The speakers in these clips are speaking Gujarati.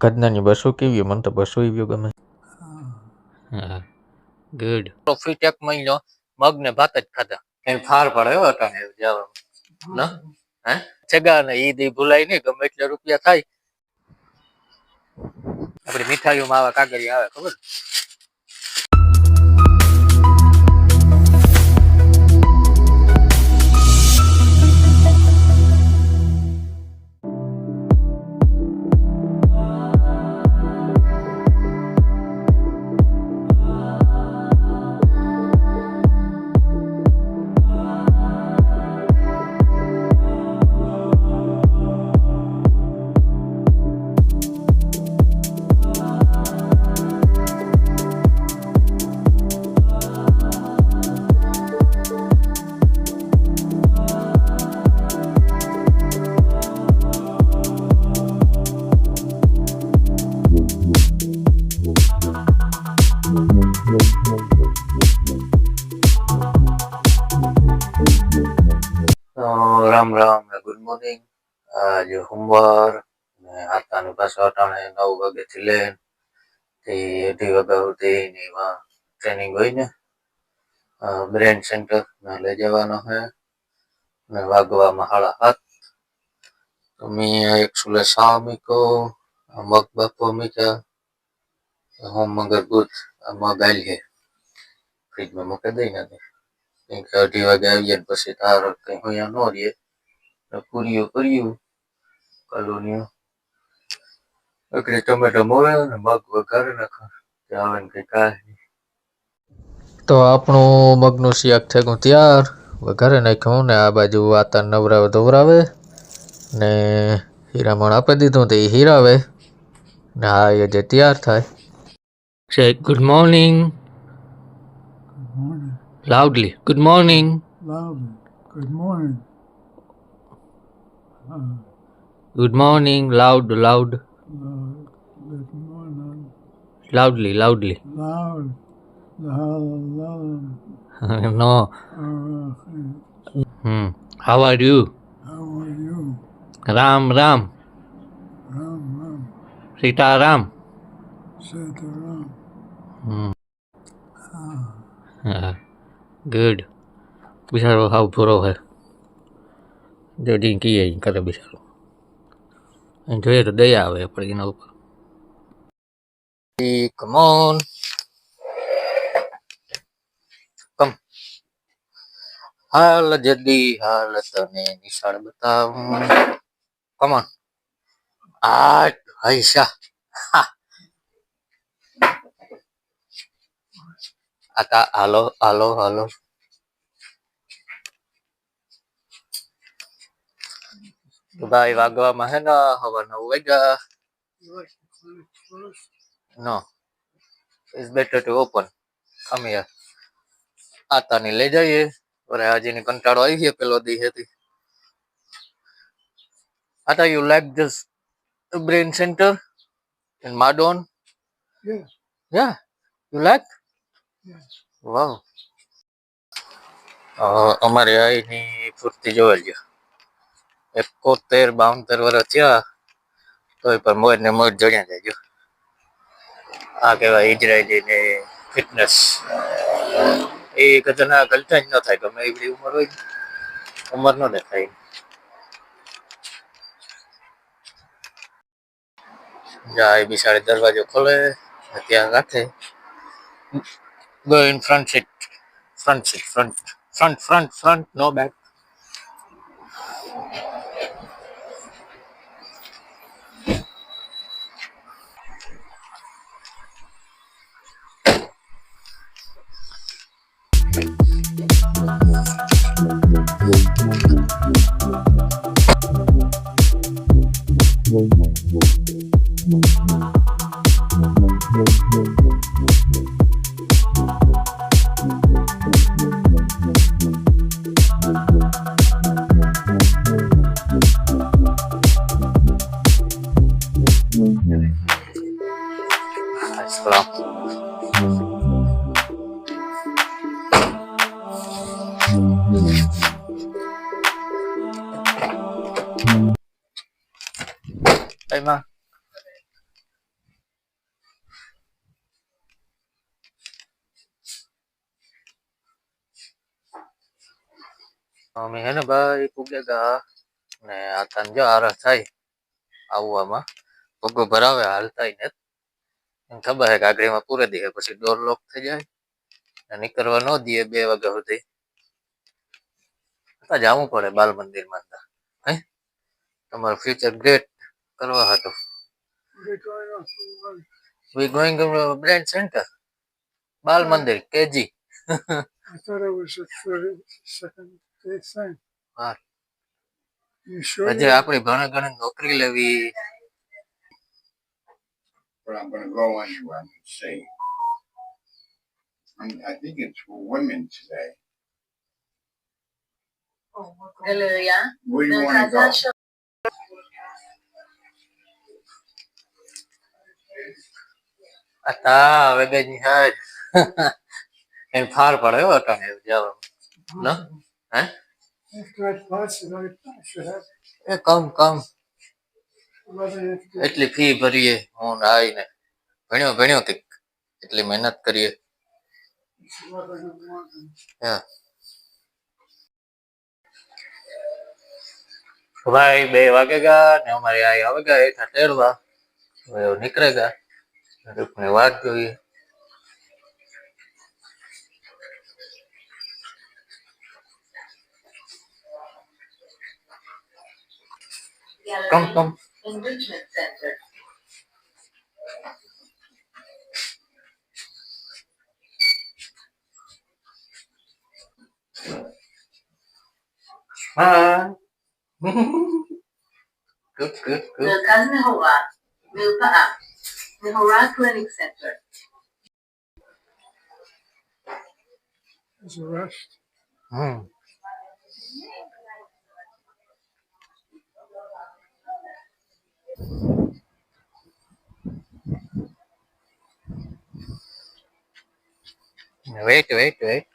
કદનાની બસો કેવી મને તો બસો એવી ગમે. હા ગુડ પ્રોફિટ એક મહિનો મગ ને ભાત જ ખાધા. કઈ ફાર પડ્યો હો ને જવાનું. ના? હે? છેગા ને ઈ દી ભૂલાય નહીં ગમે એટલે રૂપિયા થાય. આપડી મીઠાઈઓમાં આવા કાગળિયા આવે ખબર? ને ગુડ મોર્નિંગ આજે સોમવાર ને આતાની પાછો અટાણે નવથી લઈને અઢી વાગ્યા સુધી ને એમાં ટ્રેનિંગ હોય ને બ્રેન સેન્ટર લઈ જવાનો છે ને વાગવામાં હાળા હાથ તો મેં એક સુલે સામિકો મગ બાપો મૂક્યા હોમ મગર ગુડ ગાયલ છે ફ્રીજમાં મૂકી દઈ નથી કેમ અઢી વાગે આવીએ પછી તાર કંઈ હોયા ન રહીએ. પૂરીઓ કર્યું કલોનીઓ એકડી ટમેટો મોવે ને મગ વઘારે નાખો ત્યાં આવે ને કઈ કાંઈ તો આપણું મગનું શાક છે ગયું તૈયાર. વઘારે નાખ્યું ને આ બાજુ આતા નવરાવે ધોવરાવે. ને હીરામણ આપી દીધું તો એ હીરાવે. ને આ એ જે તૈયાર થાય. Say good morning. Loudly good morning Loudly. Good morning, loud, loud. Lord, Good morning. Loudly, loudly. Loud. Loud. Loud. no. Hmm. How are you? How are you? Ram, Ram. Ram. Ram. Sita Ram. Sita Ram. Hmm. Ah. Good. विशाल भाव पूरा है જી કીએ ઈ કરે બિચારો એને જોઈએ તો દયા આવે પણ એના ઉપર કમ ઓન કમ હાલ જલ્દી હાલ તને નિશાળ બતાવું કમ ઓન આ હૈશા આતા હાલો હાલો હાલો ભાઈ વાગવામાં હે ને હવા નવ વાગ્યા. No. It's better to open. Come here. આતાની લઈ જઈએ. અરે કંટાળો આવી ગયો પેલો દી હતી. આતા you like this brain center in માડોન યા યુ લાઈક વાવ અમારે આઈની ફૂર્તિ જોવા લ્યો એકોતેર, બાવતેર વર્ષ થયા, તોય પણ મોજ ને મોજ જોડ્યા જાય આ કહેવાય ઇઝરાયલી ને ફિટનેસ. એ કદાચ ગલતા જ ન થાય, ગમે એવડી ઉંમર હોય ઉંમર ન દેખાય. જાય બિસાડે દરવાજો ખોલે ત્યાં રાખે. Go in front seat front seat, front front front front, no back. અમે હે ને ભાઈ પૂગેગા ને આ તને જો આરસ થાય આવવામાં. પગો ભરાવે હાલતાય ને. ખબર હે કે પૂરે દે, પછી ડોર લોક થઈ જાય અને નીકળવા ન દે બે વાગ્યા સુધી. જવું પડે બાલ મંદિરમાં હે? તમારું ફ્યુચર ગ્રેટ કરવા હતું. વી ગોઈંગ બ્રેન્ડ સેન્ટર બાલ મંદિર, KG. I thought it was a thirty second day thing. હા You sure? હજી આપણી ભણે ગણે નોકરી લેવી but I'm gonna go anyway and see. I'm, I think it's for women today. Hallelujah. Where do you wanna go? આ તા હવે ગઈ હાજ એમ ફાર પડે હો અટાણે have એ કમ કમ એટલી ફી ભરીએ હું ને આઈને ભણ્યો ભણ્યો કંઈક એટલી મહેનત કરીએ. હા ભાઈ બે વાગે ગયા ને અમારે આ આવે ગયા હેઠા ટેરવા હવે નીકળે ગયા રૂપની વાત જોઈએ Come. Enrichment Center. Ah. good, good, good. מרכז נהורה, מרפאה, נהורה קליניק סנטר. There's a rest. Mm. Wait, wait, wait.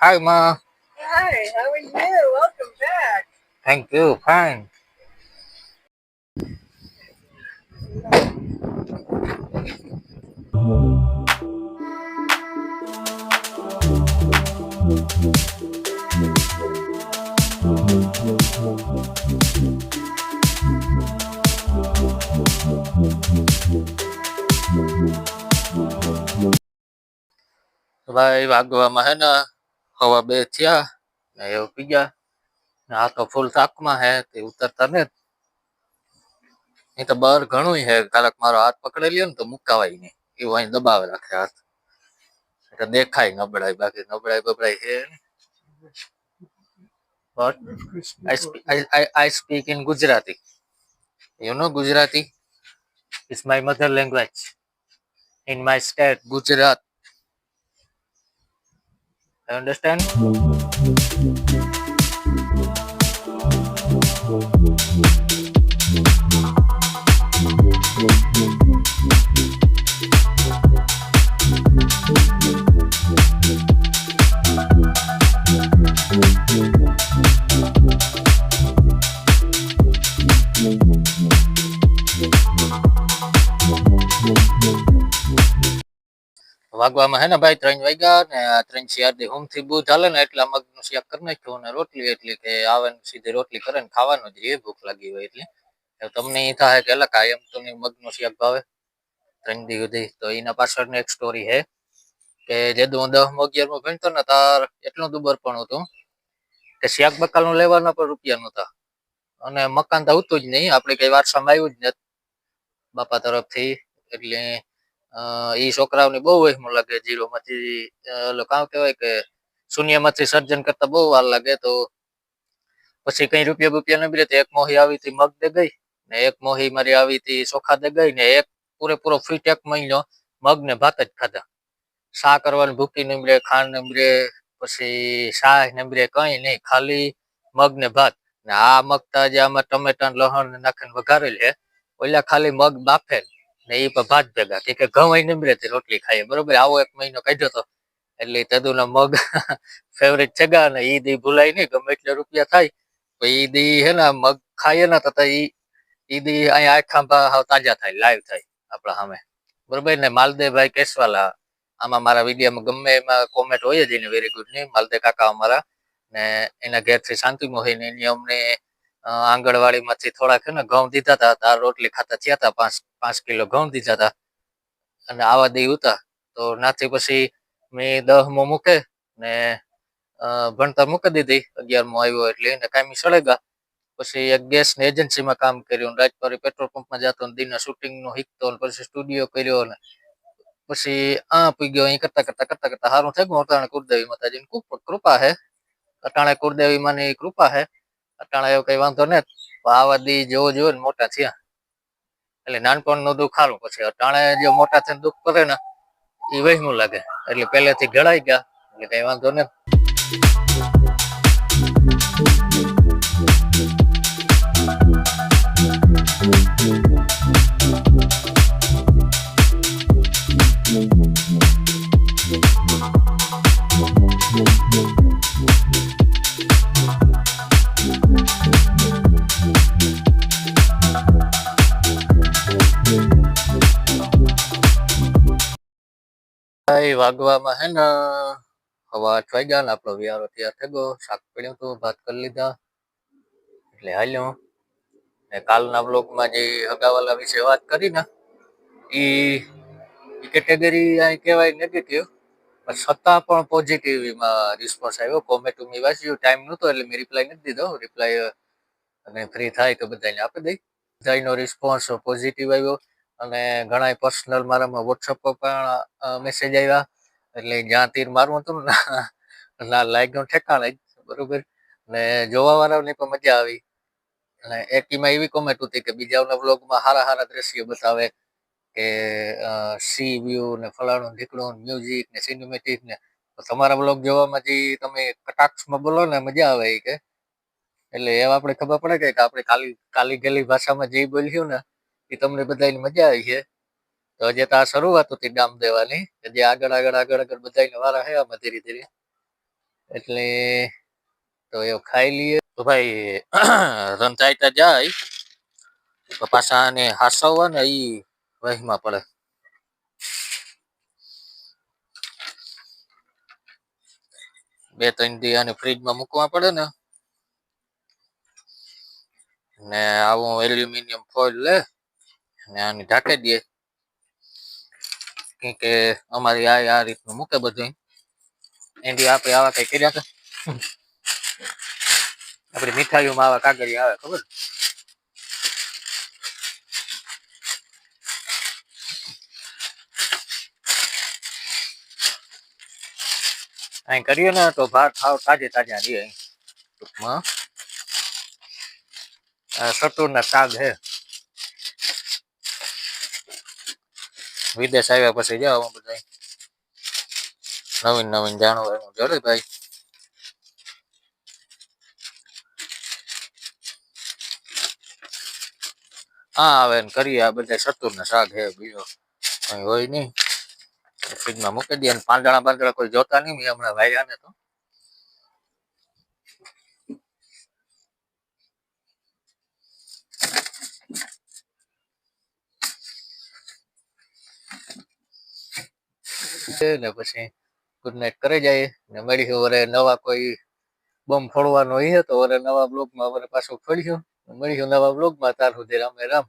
Hi, Ma. Hi, how are you? Welcome back. Thank you. Fine. ભાઈ વાગવામાં હે ને હવા બે થયા ને એવું પી ગયા ને આ તો ફૂલ તાકમાં હે તે ઉતરતા ને નહીં તો બહાર ઘણું હે કાલક મારો હાથ પકડી લ્યો ને તો મુકાવાય નહીં એવું અહીં દબાવે રાખે હાથ એટલે દેખાય નબળાઈ બાકી નબળાઈ બબળાઈ હે but I, sp- I, I, I speak in Gujarati. You know Gujarati? It's my mother language. In my state, Gujarat. I understand? વાગવામાં હે ને ભાઈ? ત્રણ વાગ્યા ને ત્રણ ચાર હોમથી બહુ ચાલે ને એટલે મગનું શાક કરી નાખ્યું ને રોટલી એટલે કે આવે ને સીધી રોટલી કરે ને ખાવાનું જ, એ ભૂખ લાગી હોય એટલે. તમને એ થાય કે અલગ કાયમ તો મગનું શાક ભાવે. ત્રણ દી સુધી. તો એના પાછળની એક સ્ટોરી છે કે જે હું દસમો અગિયારમો ભણતો ને તાર એટલું દુબર પણ હતું કે શાક બકાલનું લેવાના પણ રૂપિયા નહોતા. અને મકાન તો આવતું જ નહીં. આપણે કઈ વારસામાં આવ્યું જ નથી બાપા તરફથી. એટલે એ છોકરાઓને બહુ વહેમું લાગે જીરો માંથી કામ કહેવાય કે શૂન્યમાંથી સર્જન કરતા બહુ વાર લાગે તો પછી કઈ રૂપિયા રૂપિયા ન એક મોહી આવી હતી મગ દે ગઈ ને એક મોહી મારી આવી હતી ચોખા દે ગઈ ને એક પૂરેપૂરો ફીટ એક મહિનો મગ ને ભાત જ ખાધા. શા કરવાની ભૂકી ન મળે, ખાંડ ન મળે, પછી શાહ ન મળે, કઈ નહીં, ખાલી મગ ને ભાત. ને આ મગ તા જે આમાં ટમેટા લહણ નાખીને વઘારેલ છે. ઓલા ખાલી મગ બાફેલ. ને એ ભાત ભેગા. કે ઘઉં મળે તે રોટલી ખાઈએ. બરોબર? આવો એક મહિનો કાઢ્યો તો. એટલે તદુના મગ ફેવરેટ જગા ને ઈ દી ભૂલાય નહીં. ગમે એટલે રૂપિયા થાય. તો ઈ દી હે ને મગ ખાઈએ ને તો તો ઈ ઈ દી અહીંયા આખા હાવ તાજા થાય, લાઈવ થાય આપણા સામે બરોબર? ને માલદેભાઈ કેસવાલા, આમાં મારા વિડીયોમાં ગમે એમાં કોમેન્ટ હોય જ એને વેરી ગુડની માલદે કાકા અમારા. ને એના ઘેરથી શાંતિ મોહીને એની અમને આંગણવાડીમાંથી થોડાક ને ઘઉં દીધા હતા તાર રોટલી ખાતા થયા હતા પાંચ પાંચ કિલો ઘઉં દીધા હતા અને આવા દઈ ઉતા. તો નાથી પછી મેં દહમો મૂકે ને ભણતર મૂકી દીધી. અગિયારમો આવ્યો એટલે એને કાયમી સળગા. પછી એક ગેસની એજન્સીમાં કામ કર્યું રાજપરી પેટ્રોલ પંપમાં જતો દિનના શૂટિંગનું શીખતો પછી સ્ટુડિયો કર્યો ને. પછી આ પી ગયો અહીં કરતા કરતા કરતા કરતા સારું થઈ ગયું અટાણે કુરદેવી માતાજીની કૃપા હે. અટાણે કુરદેવી માની કૃપા હે. અટાણે એવું કઈ વાંધો ને આવા દી જેવો જોયો ને મોટા થયા. એટલે નાનપણનું દુઃખ સારું પછી અટાણે જે મોટા થઈને દુઃખ કરે ને એ વહેમું લાગે. એટલે પહેલેથી ઘડાઈ ગયા, એટલે કઈ વાંધો નથી ભાઈ વાગવામાં હે ને, હવા આઠ ગયા ને આપણો વિયારો તૈયાર થઈ ગયો, શાક પડ્યું હતું, ભાત કરી લીધા. એટલે હાલ્યો. ને કાલના બ્લોગમાં જે હગાવાલા વિશે વાત કરી ને એ કેટેગરી અહીં કહેવાય નેગેટિવ પણ છતાં પણ પોઝિટિવ એમાં રિસ્પોન્સ આવ્યો. કોમેન્ટ મેં વાંચ્યું ટાઈમ નહોતો, એટલે મેં રિપ્લાય નથી દીધો. રિપ્લાય અને ફ્રી થાય તો બધાને આપી દઈ. બધાનો રિસ્પોન્સ પોઝિટિવ આવ્યો. અને ઘણા પર્સનલ મારામાં વોટ્સઅપ પર પણ મેસેજ આવ્યા. એટલે જ્યાં તીર મારવું હતું ને ના- લાગ્યું ઠેકાણે જ, બરોબર? ને જોવા વાળાની પણ મજા આવી. અને એક એમાં એવી કોમેન્ટ હતી કે બીજાઓના વ્લોગમાં સારા સારા દ્રશ્યો બતાવે કે સી વ્યૂ ને ફલાણું ઢીકણું મ્યુઝિક ને સિનેમેટિક ને. તમારા વ્લોગ જોવામાં જે તમે કટાક્ષમાં બોલો ને, મજા આવે એ કે. એટલે એવા આપણે ખબર પડે કે આપણે કાલી કાલી ગેલી ભાષામાં જે બોલ્યું ને એ તમને બધાને મજા આવી છે. તો હજી તો આ શરૂઆત હતી ડામ દેવાની. જે આગળ આગળ આગળ આગળ બધાને વારા હે આમાં ધીરે ધીરે. એટલે તો એ ખાઈ લઈએ. તો ભાઈ રંધાઈતા જાય, તો પાછા આને હાસવવા ને એ વહીમાં પડે. બે, ત્રણ દી આને ફ્રીજમાં મૂકવા પડે ને. ને આવું એલ્યુમિનિયમ ફોઇલ લે. ને આની ઢાંકી દઈએ. કેમ કે અમારી આ આ રીતનું મૂકે બધું એની આપણે આવા કઈ કર્યા હતા આપણી મીઠાઈઓમાં આવા કાગળિયા આવે, ખબર? અહીં કરીએ ને તો ભાત ખાવ તાજે તાજા અહીં. ટૂંકમાં. સતુરના શાક હે. વિદેશ આવ્યા પછી જાઓ બધા નવીન નવીન જાણવા એનું જોડે ભાઈ. હા આવે ને કરીએ આ બધા સતુરના શાક હે, બીજો કઈ હોય નહીં. ફ્રીજમાં મૂકી દઈએ અને પાંદડા પાંદડા કોઈ જોતા નહીં હમણાં વાયરા ને તો. છે ને પછી ગુડ નાઇટ કરી જાય ને મળીશું વરે નવા કોઈ બમ ફોડવાનો હોય તો વરે નવા બ્લોગમાં વરે પાછું ફળ્યું મળીશું નવા બ્લોગમાં, તાર સુધી રામે રામ.